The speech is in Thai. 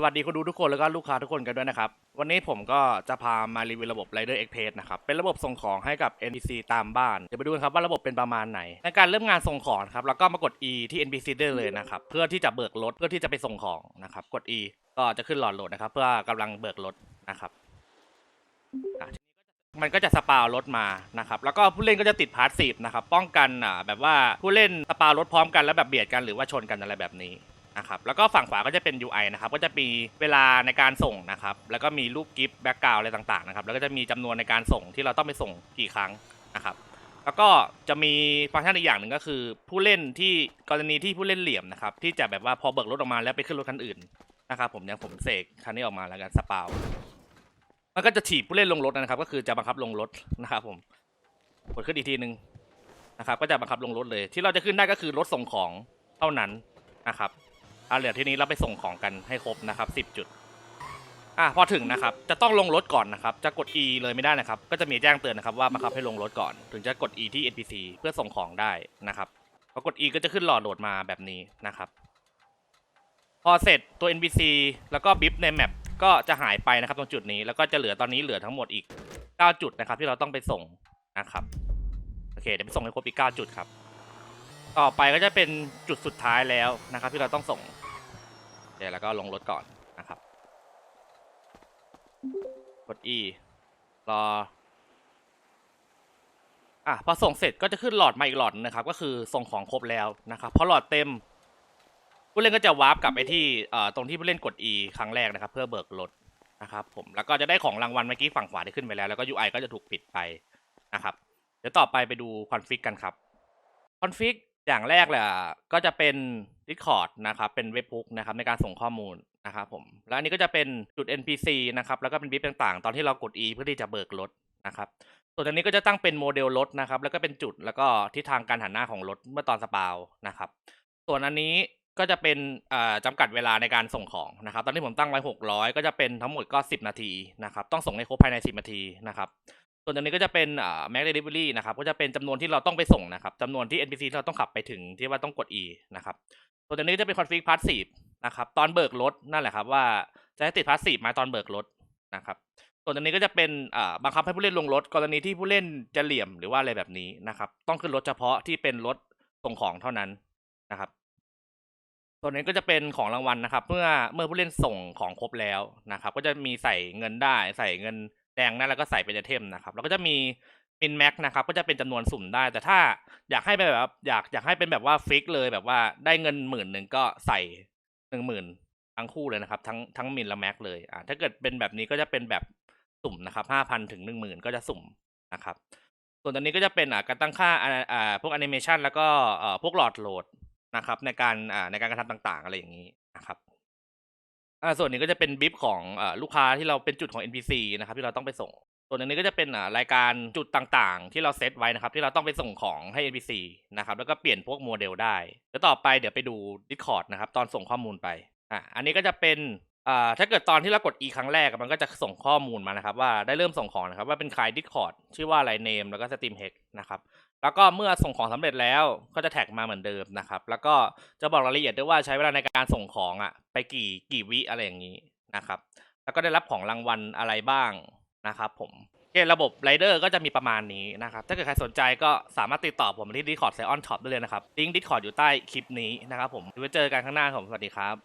สวัสดีคนดูทุกคนแล้วก็ลูกค้าทุกคนกันด้วยนะครับ วันนี้ผมก็จะพามารีวิวระบบ Rider Express นะครับ เป็นระบบส่งของให้กับ NPC ตามบ้าน เดี๋ยวไปดูกันครับว่าระบบเป็นประมาณไหน ในการเริ่มงานส่งของครับ แล้วก็มากด E ที่ NPC ได้เลยนะครับ เพื่อที่จะเบิกรถเพื่อที่จะไปส่งของนะครับ กด E ก็จะขึ้นหลอดโหลดนะครับ เพื่อกำลังเบิกรถนะครับมันก็จะสปาวรถมานะครับ แล้วก็ผู้เล่นก็จะติดพาร์ตสซีนะครับ ป้องกันอ่าแบบว่าผู้เล่นสปาวรถพร้อมกันแล้วแบบเบียดกันหรือว่าชนกันอะไรแบบนี้ นะครับแล้วก็ฝั่งขวาก็จะเป็น UI นะครับก็จะมีเวลาในการส่งนะครับแล้วก็มีรูปกิฟต์แบ็กกราวอะไรต่างๆนะครับแล้วก็จะมีจำนวนในการส่งที่เราต้องไปส่งกี่ครั้งนะครับแล้วก็จะมีฟังก์ชันอีกอย่างหนึ่งก็คือ ผู้เล่นที่กรณีที่ผู้เล่นเหลี่ยมนะครับที่จะแบบว่าพอเบิกรถออกมาแล้วไปขึ้นรถคันอื่นนะครับผมอย่างผมเสกคันนี้ออกมาแล้วกันสปาวมันก็จะถีบผู้เล่นลงรถนะครับ ก็คือจะบังคับลงรถนะครับผมกดขึ้นอีกทีหนึ่งนะครับก็จะบังคับลงรถเลย ที่เราจะขึ้นได้ก็คือรถส่งของเท่านั้นนะครับ อะเหลือที่นี้เราไปส่งของกันให้ครบนะครับ 10 จุดอะพอถึงนะครับ จะต้องลงรถก่อนนะครับ จะกด E เลยไม่ได้นะครับ ก็จะมีแจ้งเตือนนะครับว่าบังคับให้ลงรถก่อน ถึงจะกด E ที่ NPC เพื่อส่งของได้นะครับพอกด E ก็จะขึ้นหลอดโหลดมาแบบนี้นะครับ พอเสร็จตัว NPC แล้วก็บิฟในแมปก็จะหายไปนะครับตรงจุดนี้แล้วก็จะเหลือตอนนี้เหลือทั้งหมดอีก 9 จุดนะครับ ที่เราต้องไปส่งนะครับโอเคเดี๋ยวไปส่งให้ครบอีก 9 จุดครับ ต่อไปก็จะเป็นจุดสุดท้ายแล้วนะครับ ที่เราต้องส่ง เดี๋ยวแล้วก็ลงรถก่อนนะครับกด E รออะพอส่งเสร็จก็จะขึ้นหลอดมาอีกหลอดนะครับ ก็คือส่งของครบแล้วนะครับพอหลอดเต็ม ผู้เล่นก็จะวาร์ปกลับไปที่ตรงที่ผู้เล่นกด E ครั้งแรกนะครับ เพื่อเบิกรถนะครับ ผมแล้วก็จะได้ของรางวัลเมื่อกี้ฝั่งขวาที่ขึ้นไปแล้วแล้วก็ UI ก็จะถูกปิดไปนะครับ เดี๋ยวต่อไปไปดูคอนฟิกกันครับคอนฟิก อย่างแรกเลยอะก็จะเป็น Discord นะครับเป็นเว็บพุกนะครับในการส่งข้อมูลนะครับผมแล้วอันนี้ก็จะเป็นจุด NPC นะครับแล้วก็เป็นบิฟต่างๆ ตอนที่เรากด E เพื่อที่จะเบิกรถนะครับส่วนอันนี้ก็จะตั้งเป็นโมเดลรถนะครับแล้วก็เป็นจุดแล้วก็ทิศทางการหันหน้าของรถเมื่อตอนสปาวนะครับส่วนอันนี้ก็จะเป็นอ่าจำกัดเวลาในการส่งของนะครับ ตอนที่ผมตั้งไว้ 600 ก็จะเป็นทั้งหมดก็ 10 นาทีนะครับ ต้องส่งให้ครบภายใน 10 นาทีนะครับ ส่วนอันนี้ก็จะเป็นอ่า Mac Delivery นะครับก็จะเป็นจำนวนที่เราต้องไปส่งนะครับจำนวนที่ NPC ที่เราต้องขับไปถึงที่ว่าต้องกด E นะครับส่วนอันนี้ก็จะเป็น config passive นะครับตอนเบิกรถนั่นแหละครับว่าจะให้ติด passive มาตอนเบิกรถนะครับส่วนอันนี้ก็จะเป็นอ่าบังคับให้ผู้เล่นลงรถกรณีที่ผู้เล่นจะเหลี่ยมหรือว่าอะไรแบบนี้นะครับต้องขึ้นรถเฉพาะที่เป็นรถส่งของเท่านั้นนะครับส่วนนี้ก็จะเป็นของรางวัลนะครับ เมื่อเมื่อผู้เล่นส่งของครบแล้วนะครับ ก็จะมีใส่เงินได้ใส่เงิน แดงได้แล้วก็ใส่เป็นไอเทมนะครับแล้วก็จะมีมินแม็กนะครับก็จะเป็นจำนวนสุ่มได้ แต่ถ้าอยากให้เป็นแบบอยากอยากให้เป็นแบบว่าฟิกเลยแบบว่าได้เงินหมื่นหนึ่งก็ใส่หนึ่งหมื่นทั้งคู่เลยนะครับ ทั้งทั้งมินและแม็กเลยอ่าถ้าเกิดเป็นแบบนี้ก็จะเป็นแบบสุ่มนะครับห้าพันถึงหนึ่งหมื่นก็จะสุ่มนะครับ ส่วนตอนนี้ก็จะเป็นอ่าการตั้งค่าอ่าพวกแอนิเมชันแล้วก็อ่อพวกหลอดโหลดนะครับในการอ่าในการกระทำต่างๆ อะไรอย่างนี้ อ่าส่วนนี้ก็จะเป็นบิฟของอ่าลูกค้าที่เราเป็นจุดของ NPC นะครับที่เราต้องไปส่ง ส่วนอันนี้ก็จะเป็นอ่ารายการจุดต่างๆ ที่เราเซตไว้นะครับ ที่เราต้องไปส่งของให้ NPC นะครับแล้วก็เปลี่ยนพวกโมเดลได้เดี๋ยวต่อไปเดี๋ยวไปดู Discord นะครับ ตอนส่งข้อมูลไปอ่าอันนี้ก็จะเป็น อ่าถ้าเกิดตอนที่เรากด e ครั้งแรกมันก็จะส่งข้อมูลมานะครับ ว่าได้เริ่มส่งของนะครับ ว่าเป็นใคร Discord ชื่อว่าอะไร name แล้วก็ Steam Hex นะครับแล้วก็เมื่อส่งของสำเร็จแล้วก็จะแท็กมาเหมือนเดิมนะครับ แล้วก็จะบอกรายละเอียดด้วยว่าใช้เวลาในการส่งของอะไปกี่กี่วิอะไรอย่างนี้นะครับ แล้วก็ได้รับของรางวัลอะไรบ้างนะครับผมโอเคระบบไรเดอร์ก็จะมีประมาณนี้นะครับ ถ้าเกิดใครสนใจก็สามารถติดต่อผมที่ Discord ไซออนท็อปได้เลยนะครับลิงก์ Discord อยู่ใต้คลิปนี้นะครับผมไว้เจอกันข้างหน้าผมสวัสดีครับ